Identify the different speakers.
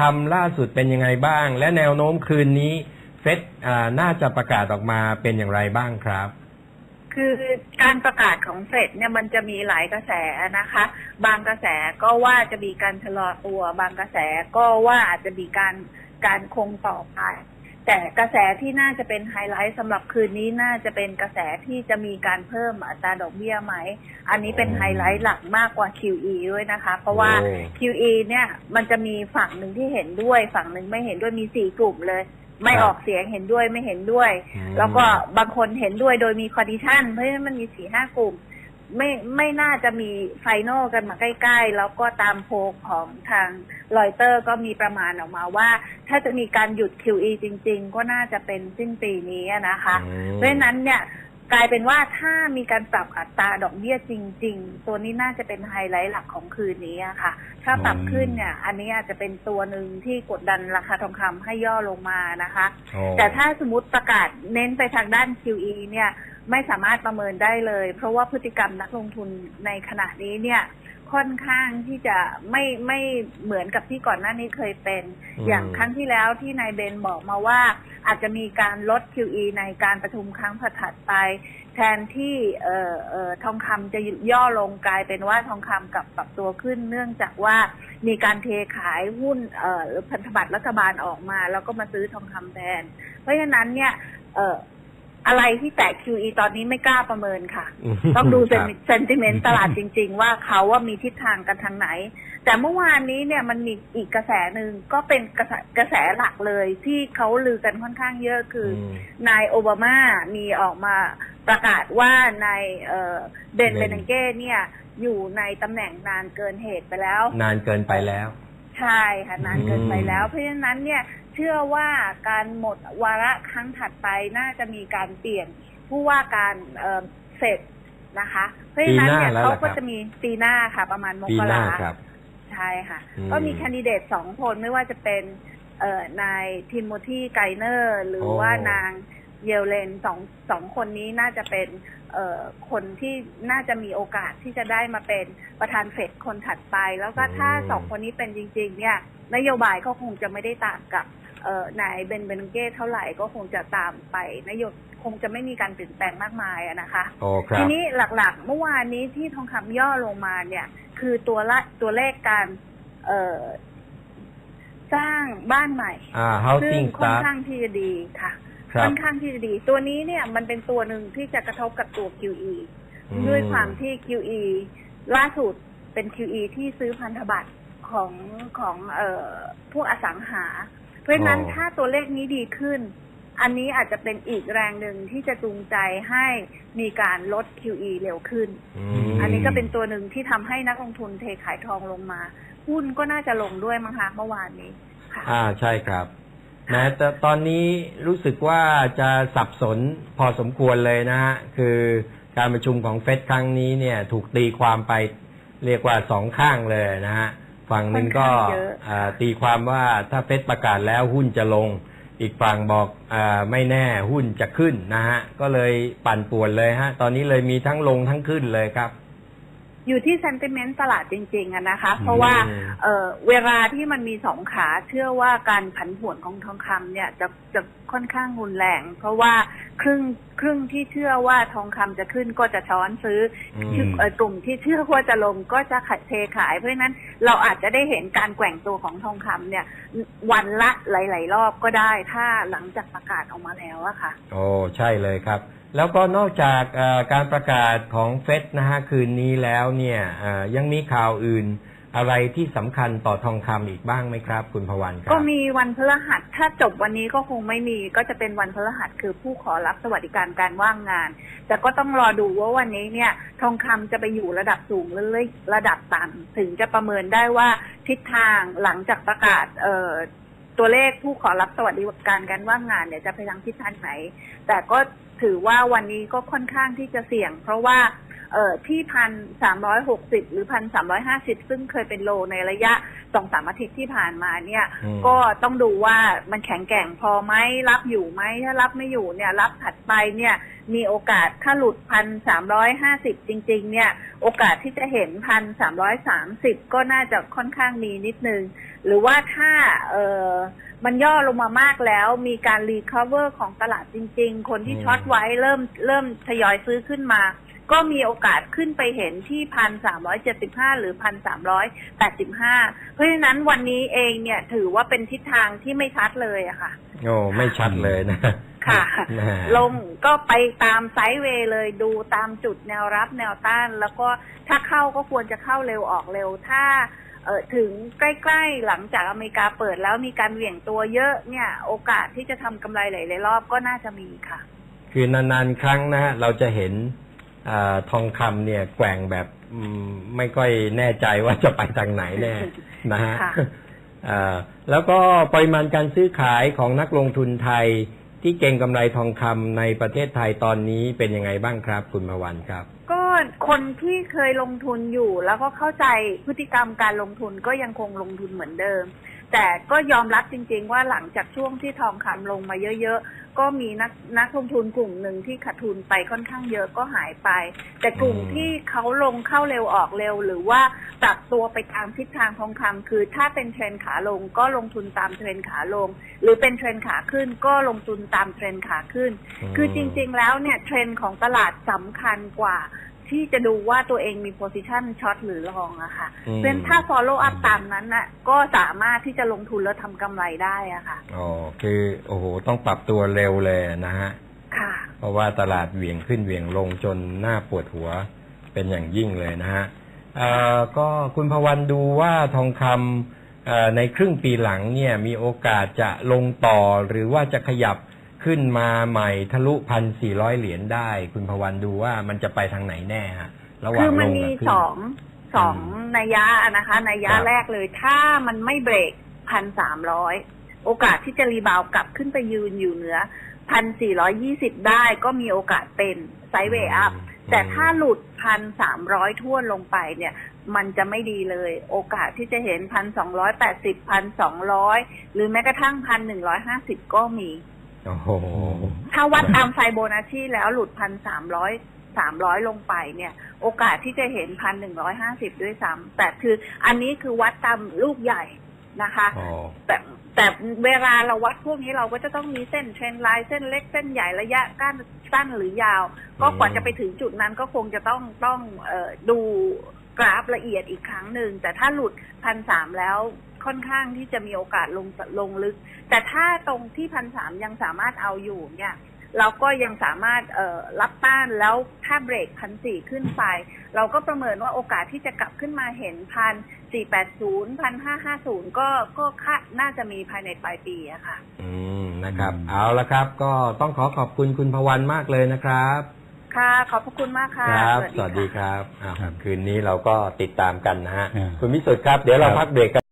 Speaker 1: ทำล่าสุดเป็นยังไงบ้าง และแนวโน้มคืนนี้เฟดอ่าน่าจะประกาศออกมาเป็นอย่างไรบ้างครับ
Speaker 2: คือการประกาศของเฟดเนี่ยมันจะมีหลายกระแสนะคะ บางกระแสก็ว่าจะมีการชะลอตัว บางกระแสก็ว่าอาจจะมีการการคงต่อไป แต่กระแสที่น่าจะเป็นไฮไลท์สำหรับคืนนี้น่าจะเป็นกระแสที่จะมีการเพิ่มอัตราดอกเบี้ยไหม อันนี้เป็น
Speaker 1: อ๋อ
Speaker 2: ไฮไลท์หลักมากกว่า QE ด้วยนะคะ เพราะว่า
Speaker 1: โอ้
Speaker 2: QE เนี่ยมันจะมีฝั่งหนึ่งที่เห็นด้วย ฝั่งหนึ่งไม่เห็นด้วยมีสี่กลุ่มเลย ไม่ออกเสียงเห็นด้วยไม่เห็นด้วย
Speaker 1: อืม
Speaker 2: แล้วก็บางคนเห็นด้วยโดยมีคอนดิชันเพราะฉะนั้นมันมีสี่ห้ากลุ่ม ไม่ไม่น่าจะมีไฟนอลกันมาใกล้ ๆ แล้วก็ตามโพลของทางรอยเตอร์ก็มีประมาณออกมาว่า ถ้าจะมีการหยุด QE จริง ๆ ก็น่าจะเป็นสิ้นปีนี้นะคะ
Speaker 1: อืม
Speaker 2: เพราะฉะนั้นเนี่ยกลายเป็นว่าถ้ามีการปรับอัตราดอกเบี้ยจริง ๆ ตัวนี้น่าจะเป็นไฮไลท์หลักของคืนนี้อะค่ะ ถ้าปรับขึ้นเนี่ย อันนี้อาจจะเป็นตัวหนึ่งที่กดดันราคาทองคำให้ย่อลงมานะคะ
Speaker 1: โอ้
Speaker 2: แต่ถ้าสมมติประกาศเน้นไปทางด้าน QE เนี่ย ไม่สามารถประเมินได้เลย เพราะว่าพฤติกรรมนักลงทุนในขณะนี้เนี่ยค่อนข้างที่จะไม่ไม่เหมือนกับที่ก่อนหน้านี้เคยเป็น
Speaker 1: อืม
Speaker 2: อย่างครั้งที่แล้วที่นายเบนบอกมาว่า อาจจะมีการลด QE ในการประชุมครั้งถัดไป แทนที่เอ่อเอ่อทองคำจะย่อลงกลายเป็นว่าทองคำกลับปรับตัวขึ้น เนื่องจากว่ามีการเทขายหุ้นเอ่อหรือพันธบัตรรัฐบาลออกมา แล้วก็มาซื้อทองคำแทน เพราะฉะนั้นเนี่ยเอ่อ อะไรที่แตะ QE ตอนนี้ไม่กล้าประเมินค่ะ ต้องดู
Speaker 1: ครับ
Speaker 2: เซนติเมนต์ตลาดจริง ๆ ว่าเขาว่ามีทิศทางกันทางไหน แต่เมื่อวานนี้เนี่ยมันมีอีกกระแสหนึ่งก็เป็นกระแสกระแสหลักเลยที่เขาลือกันค่อนข้างเยอะคืออ
Speaker 1: ม
Speaker 2: นายโอบามามีออกมาประกาศว่านายเอ่อเบน
Speaker 1: เบน
Speaker 2: เบนังเก้เนี่ยอยู่ในตำแหน่งนานเกินเหตุไปแล้ว
Speaker 1: นานเกินไปแล้ว
Speaker 2: ใช่ค่ะนานเกินไปแล้ว
Speaker 1: อืม
Speaker 2: เพราะฉะนั้นเนี่ย เชื่อว่าการหมดวาระครั้งถัดไปน่าจะมีการเปลี่ยนผู้ว่าการเอ่อเสร็จนะคะ เพราะฉะนั้นเนี่ย
Speaker 1: ปีหน้าแล้ว
Speaker 2: เขา
Speaker 1: เหรอค
Speaker 2: ก็
Speaker 1: รับ
Speaker 2: จะมีปีหน้าค่ะ ประมาณม
Speaker 1: ปี
Speaker 2: ก
Speaker 1: หน้า
Speaker 2: รา
Speaker 1: ครับ
Speaker 2: ใช่ค่ะ
Speaker 1: อืม
Speaker 2: ก็มีแคนดิเดตสองคนไม่ว่าจะเป็นเอ่อนายทิโมธีไกเนอร์ หรือ
Speaker 1: โอ้
Speaker 2: ว่านางเยลเลนสองสองคนนี้น่าจะเป็นเอ่อคนที่น่าจะมีโอกาสที่จะได้มาเป็นประธานเฟดคนถัดไป แล้วก็ถ้าสองคนนี้เป็นจริง ๆ เนี่ย นโยบายก็คงจะไม่ได้ต่างกับเอ่อ นายเบนเบนเก้เท่าไหร่ก็คงจะตามไปนโยบคงจะไม่มีการเปลี่ยนแปลงมากมายอะนะคะ
Speaker 1: โอ้ครั
Speaker 2: ที
Speaker 1: บ
Speaker 2: นี้หลักๆ เมื่อวานนี้ที่ทองคำย่อลงมาเนี่ย คือตัวละตัวเลขการเอ่อสร้างบ้านใหม่
Speaker 1: อ่า
Speaker 2: ซึ่ง
Speaker 1: housing
Speaker 2: ค่อน
Speaker 1: start
Speaker 2: ข้างที่จะดีค่ะ
Speaker 1: ครั
Speaker 2: ค่
Speaker 1: บ
Speaker 2: อนข้างที่จะดี ตัวนี้เนี่ยมันเป็นตัวหนึ่งที่จะกระทบกับตัว QE
Speaker 1: อืม
Speaker 2: ด้วยความที่ QE ล่าสุดเป็น QE ที่ซื้อพันธบัตรของของเอ่อพวกอสังหาเพ ราะฉะนั้น
Speaker 1: อ๋อ
Speaker 2: ถ้าตัวเลขนี้ดีขึ้น อันนี้อาจจะเป็นอีกแรงหนึ่งที่จะจูงใจให้มีการลด QE เร็วขึ้น
Speaker 1: ม
Speaker 2: อันนี้ก็เป็นตัวหนึ่งที่ทำให้นักลงทุนเทขายทองลงมา หุ้นก็น่าจะลงด้วยมั้งคะเมื่อวานนี้ค่ะ
Speaker 1: อ่าใช่ครับนะแต่ตอนนี้รู้สึกว่าจะสับสนพอสมควรเลยนะฮะคือการประชุมของเฟดครั้งนี้เนี่ยถูกตีความไปเรียกว่าสองข้างเลยนะฮะ ฝั่งหนึ่งก็
Speaker 2: ค่อนข้างเยอะ
Speaker 1: อ่าตีความว่าถ้าเฟดประกาศแล้วหุ้นจะลง อีกฝั่งบอกอาไม่แน่หุ้นจะขึ้นนะฮะ ก็เลยปั่นป่วนเลยฮะ ตอนนี้เลยมีทั้งลงทั้งขึ้นเลยครับ
Speaker 2: อยู่ที่ sentiment ตลาดจริงๆอะนะคะ เพราะว่า
Speaker 1: อืม
Speaker 2: เอ่อเวลาที่มันมีสองขาเชื่อว่าการผันผวนของทองคำเนี่ยจะจะค่อนข้างรุนแรง เพราะว่าครึ่งครึ่งที่เชื่อว่าทองคำจะขึ้นก็จะช้อนซื้ออ
Speaker 1: ม
Speaker 2: เอ่อกลุ่มที่เชื่อว่าจะลงก็จะขายเทขาย เพราะฉะนั้นเราอาจจะได้เห็นการแกว่งตัวของทองคำเนี่ย วันละหลาย ๆ รอบก็ได้ถ้าหลังจากประกาศออกมาแล้วอะค่ะ
Speaker 1: โอ้ใช่เลยครับ แล้วก็นอกจากการประกาศของเฟดนะฮะคืนนี้แล้วเนี่ยยังมีข่าวอื่นอะไรที่สำคัญต่อทองคำอีกบ้างไหมครับ คุณพวันครับ
Speaker 2: ก็มีวันพฤหัสถ้าจบวันนี้ก็คงไม่มี ก็จะเป็นวันพฤหัสคือผู้ขอรับสวัสดิการการว่างงาน แต่ก็ต้องรอดูว่าวันนี้เนี่ย ทองคำจะไปอยู่ระดับสูงหรือระดับต่ำถึงจะประเมินได้ว่าทิศทางหลังจากประกาศเอ่อตัวเลขผู้ขอรับสวัสดิการการว่างงานเนี่ยจะไปทางทิศทางไหน แต่ก็ ถือว่าวันนี้ก็ค่อนข้างที่จะเสี่ยง เพราะว่าเอ่อที่พันสามร้อยหกสิบหรือพันสามร้อยห้าสิบซึ่งเคยเป็นโลในระยะสองสามอาทิตย์ที่ผ่านมาเนี่ย
Speaker 1: อืม
Speaker 2: ก็ต้องดูว่ามันแข็งแกร่งพอไหมรับอยู่ไหมถ้ารับไม่อยู่เนี่ย รับถัดไปเนี่ย มีโอกาสถ้าหลุดพันสามร้อยห้าสิบจริง ๆ เนี่ย โอกาสที่จะเห็นพันสามร้อยสามสิบก็น่าจะค่อนข้างมีนิดนึง หรือว่าถ้าเออ มันย่อลงมามากแล้ว มีการรีคาเวอร์ของตลาดจริง ๆ คนที่
Speaker 1: อืม
Speaker 2: ช็อตไว้เริ่มเริ่มทยอยซื้อขึ้นมา ก็มีโอกาสขึ้นไปเห็นที่พันสามร้อยเจ็ดสิบห้าหรือพันสามร้อยแปดสิบห้าเพราะฉะนั้นวันนี้เองเนี่ยถือว่าเป็นทิศทางที่ไม่ชัดเลยอะค่ะ
Speaker 1: โอ้ไม่ชัดเลยนะ
Speaker 2: ค่ะ
Speaker 1: นะฮะ
Speaker 2: ลงก็ไปตามไซด์เวย์เลยดูตามจุดแนวรับแนวต้าน แล้วก็ถ้าเข้าก็ควรจะเข้าเร็วออกเร็วถ้า เออถึงใกล้ๆหลังจากอเมริกาเปิดแล้วมีการเหวี่ยงตัวเยอะเนี่ย โอกาสที่จะทำกำไรหลายๆรอบก็น่าจะมีค่ะ
Speaker 1: คือนานๆครั้งนะฮะเราจะเห็นอาทองคำเนี่ยแกว่งแบบอืมไม่ค่อยแน่ใจว่าจะไปทางไหนแน่นะฮะ
Speaker 2: ค่ะ
Speaker 1: อ่าแล้วก็ปริมาณการซื้อขายของนักลงทุนไทยที่เก่งกำไรทองคำในประเทศไทยตอนนี้เป็นยังไงบ้างครับ คุณมาวันครับ
Speaker 2: ก็ คนที่เคยลงทุนอยู่ แล้วก็เข้าใจพฤติกรรมการลงทุนก็ยังคงลงทุนเหมือนเดิม แต่ก็ยอมรับจริง ๆ ว่าหลังจากช่วงที่ทองคำลงมาเยอะๆ ก็มีนักนักลงทุนกลุ่มหนึ่งที่ขาดทุนไปค่อนข้างเยอะก็หายไป แต่กลุ่ม
Speaker 1: อืม
Speaker 2: ที่เขาลงเข้าเร็วออกเร็ว หรือว่าปรับตัวไปตามทิศทางทองคำคือถ้าเป็นเทรนขาลงก็ลงทุนตามเทรนขาลง หรือเป็นเทรนขาขึ้นก็ลงทุนตามเทรนขาขึ้น คือจริง ๆ แล้วเนี่ยเทรนด์ของตลาดสำคัญกว่า ที่จะดูว่าตัวเองมี position ช็อตหรือลองอะค่ะ
Speaker 1: อืม
Speaker 2: เพราะฉะนั้นถ้า follow up ตามนั้นน่ะก็สามารถที่จะลงทุนแล้วทำกำไรได้อะค่ะ
Speaker 1: อ๋อคือโอ้โหต้องปรับตัวเร็วเลยนะฮะ
Speaker 2: ค่ะ
Speaker 1: เพราะว่าตลาดเหวี่ยงขึ้นเหวี่ยงลงจนหน้าปวดหัวเป็นอย่างยิ่งเลยนะฮะเอ่อก็คุณพวันดูว่าทองคำเอ่อในครึ่งปีหลังเนี่ยมีโอกาสจะลงต่อหรือว่าจะขยับ ขึ้นมาใหม่ทะลุพันสี่ร้อยเหรียญได้ คุณพวันดูว่ามันจะไปทางไหนแน่ฮะระหว่าง
Speaker 2: คือ
Speaker 1: ล
Speaker 2: มัน
Speaker 1: ง
Speaker 2: มี
Speaker 1: กับขึ้น
Speaker 2: สองสองนัยยะนะคะนัยยะ
Speaker 1: ครับ
Speaker 2: แรกเลย ถ้ามันไม่เบรกพันสามร้อยโอกาสที่จะรีบาวกลับขึ้นไปยืนอยู่เหนือพันสี่ร้อยี่สิบได้ก็มีโอกาสเป็นไซด์เวย์อัพแต่ถ้าหลุดพันสามร้อยท่วนลงไปเนี่ย มันจะไม่ดีเลย โอกาสที่จะเห็นพันสองร้อยแปดสิบพันสองร้อยหรือแม้กระทั่งพันหนึ่งร้อยห้าสิบก็มี
Speaker 1: โอ้โห
Speaker 2: ถ้าวัดตามไฟโบนัชชีแล้วหลุดพันสามร้อยสามร้อยลงไปเนี่ย โอกาสที่จะเห็นพันหนึ่งร้อยห้าสิบด้วยซ้ำแต่คืออันนี้คือวัดตามลูกใหญ่นะคะ
Speaker 1: อ๋อ
Speaker 2: แต่แต่เวลาเราวัดพวกนี้เราก็จะต้องมีเส้นเทรนไลน์เส้นเล็กเส้นใหญ่ระยะก้านสั้นหรือยาว ก็กว่าจะไปถึงจุดนั้นก็คงจะต้องต้องเออดูกราฟละเอียดอีกครั้งหนึ่ง แต่ถ้าหลุดพันสามแล้ว ค่อนข้างที่จะมีโอกาสลงลงลึก แต่ถ้าตรงที่พันสามยังสามารถเอาอยู่เนี่ยเราก็ยังสามารถเอ่อรับต้านแล้วถ้าเบรกพันสี่ขึ้นไป เราก็ประเมินว่าโอกาสที่จะกลับขึ้นมาเห็นพันสี่แปดศูนย์พันห้าห้าศูนย์ก็ก็คาดน่าจะมีภายในปลายปีอะค่ะ
Speaker 1: อืมนะครับ
Speaker 3: อืม
Speaker 1: เอาละครับ ก็ต้องขอขอบคุณคุณพวันมากเลยนะครับ
Speaker 2: ค่ะขอบพระคุณมากค่ะ
Speaker 1: ครับะสวัสดีครับอ้าว
Speaker 3: ครับ
Speaker 1: คืนนี้เราก็ติดตามกันนะฮะ
Speaker 3: อ่า
Speaker 1: คุณวิสุทธ์ครับ เดี๋ยวเรา
Speaker 3: ครับ
Speaker 1: พักเบรกกัน